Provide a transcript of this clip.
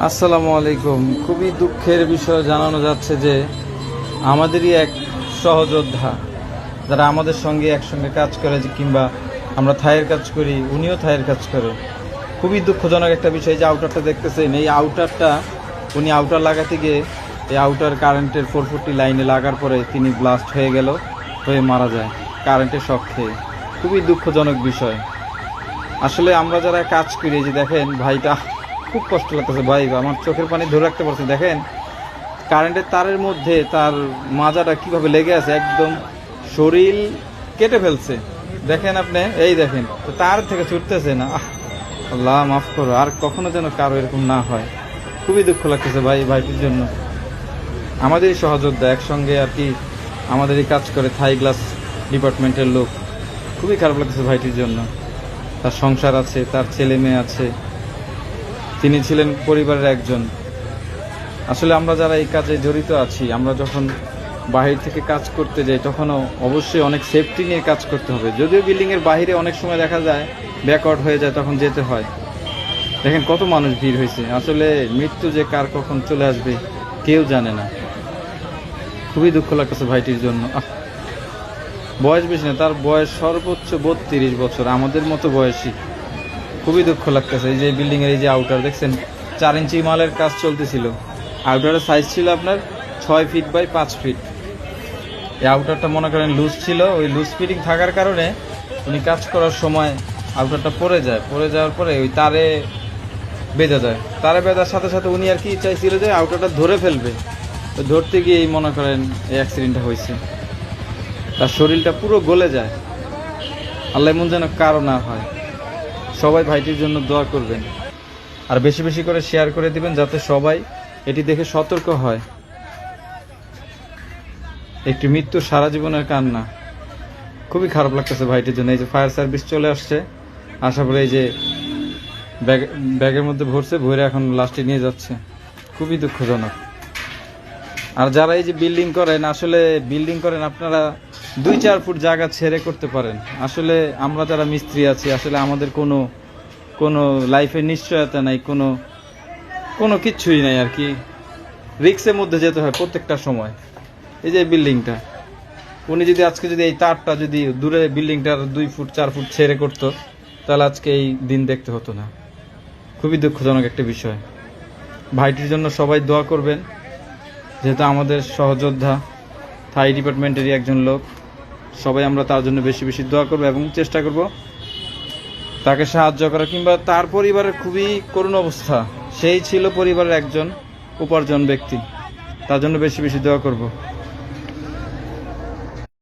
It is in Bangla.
আসসালামু আলাইকুম। খুবই দুঃখের বিষয় জানানো যাচ্ছে যে, আমাদেরই এক সহযোদ্ধা যারা আমাদের সঙ্গে একসঙ্গে কাজ করে যে কিংবা আমরা থায়ের কাজ করি, উনিও থায়ের কাজ করে। খুবই দুঃখজনক একটা বিষয় যে আউটারটা দেখতেছেন। এই আউটারটা উনি আউটার লাগাতে গিয়ে এই আউটার কারেন্টের ফোর ফোরটি লাইনে লাগার পরে তিনি ব্লাস্ট হয়ে গেল, হয়ে মারা যায় কারেন্টের শক খেয়ে। খুবই দুঃখজনক বিষয়। আসলে আমরা যারা কাজ করি যে দেখেন, ভাইটা খুব কষ্ট লাগতেছে। ভাই, আমার চোখের পানি ধরে রাখতে পারছে। দেখেন কারেন্টের তারের মধ্যে তার মাজাটা কীভাবে লেগে আছে, একদম শরীর কেটে ফেলছে। দেখেন আপনি, এই দেখেন, তার থেকে ছুটতেছে না। আল্লাহ, মাফ করো, আর কখনো যেন কারও এরকম না হয়। খুবই দুঃখ লাগতেছে ভাই, ভাইটির জন্য। আমাদেরই সহযোদ্ধা একসঙ্গে আর কি আমাদেরই কাজ করে থাই গ্লাস ডিপার্টমেন্টের লোক। খুবই খারাপ লাগতেছে ভাইটির জন্য। তার সংসার আছে, তার ছেলে মেয়ে আছে। তিনি ছিলেন পরিবারের একজন। আসলে আমরা যারা এই কাজে জড়িত আছি, আমরা যখন বাহির থেকে কাজ করতে যাই, তখনও অবশ্যই অনেক সেফটি নিয়ে কাজ করতে হবে। যদিও বিল্ডিংয়ের বাইরে অনেক সময় দেখা যায় ব্যাকআউট হয়ে যায়, তখন যেতে হয়। দেখেন কত মানুষ ভিড় হয়েছে। আসলে মৃত্যু যে কার কখন চলে আসবে, কেউ জানে না। খুবই দুঃখ লাগতেছে ভাইটির জন্য। বয়স বেশি না, তার বয়স সর্বোচ্চ বত্রিশ বছর। আমাদের মতো বয়সী। খুবই দুঃখ লাগতেছে। এই যে বিল্ডিং এর এই যে আউটার দেখছেন? চার ইঞ্চি মালের কাজ চলতেছিল। আউটারের সাইজ ছিল আপনার ছয় ফিট বাই পাঁচ ফিট এই আউটারটা মনে করেন লুজ ছিল। ওই লুজ ফিটিং থাকার কারণে উনি কাজ করার সময় আউটারটা পড়ে যায়। পড়ে যাওয়ার পরে ওই তারে বেঁধে যায় তারে বেঁধার সাথে সাথে উনি আর কি চাইছিল যে আউটারটা ধরে ফেলবে। তো ধরতে গিয়েই মনে করেন এই অ্যাক্সিডেন্টটা হয়েছে। তার শরীরটা পুরো গলে যায়। আল্লাহ এমন যেন কারও না হয়। সবাই ভাইটির জন্য দোয়া করবেন। আর বেশি বেশি করে শেয়ার করে দিবেন যাতে সবাই এটি দেখে সতর্ক হয়। একটি মৃত্যু সারা জীবনের কান্না। খুবই খারাপ লাগতেছে ভাইটির জন্য। এই যে ফায়ার সার্ভিস চলে আসছে। আশা করি এই যে ব্যাগ ব্যাগের মধ্যে ভরছে, ভরে এখন লাস্টে নিয়ে যাচ্ছে। খুবই দুঃখজনক। আর যারা এই যে বিল্ডিং করেন, আসলে বিল্ডিং করেন আপনারা দুই চার ফুট জায়গা ছেড়ে করতে পারেন। আসলে আমরা যারা মিস্ত্রি আছি, আসলে আমাদের কোনো কোনো লাইফের নিশ্চয়তা নাই, কোনো কোনো কিচ্ছুই নাই আর কি। রিক্সের মধ্যে যেতে হয় প্রত্যেকটা সময়। এই যে বিল্ডিংটা উনি যদি আজকে যদি এই তারটা যদি দূরে বিল্ডিংটার দুই ফুট, চার ফুট ছেড়ে করতো, তাহলে আজকে এই দিন দেখতে হতো না। খুবই দুঃখজনক একটা বিষয়। ভাইটির জন্য সবাই দোয়া করবেন। যেহেতু আমাদের সহযোদ্ধা থাই ডিপার্টমেন্টেরই একজন লোক, সবাই আমরা তার জন্য বেশি বেশি দোয়া করব এবং চেষ্টা করব তাকে সাহায্য করা কিংবা তার পরিবারের খুবই করুণ অবস্থা, সেই ছিল পরিবারের একজন উপার্জন ব্যক্তি, তার জন্য বেশি বেশি দোয়া করব।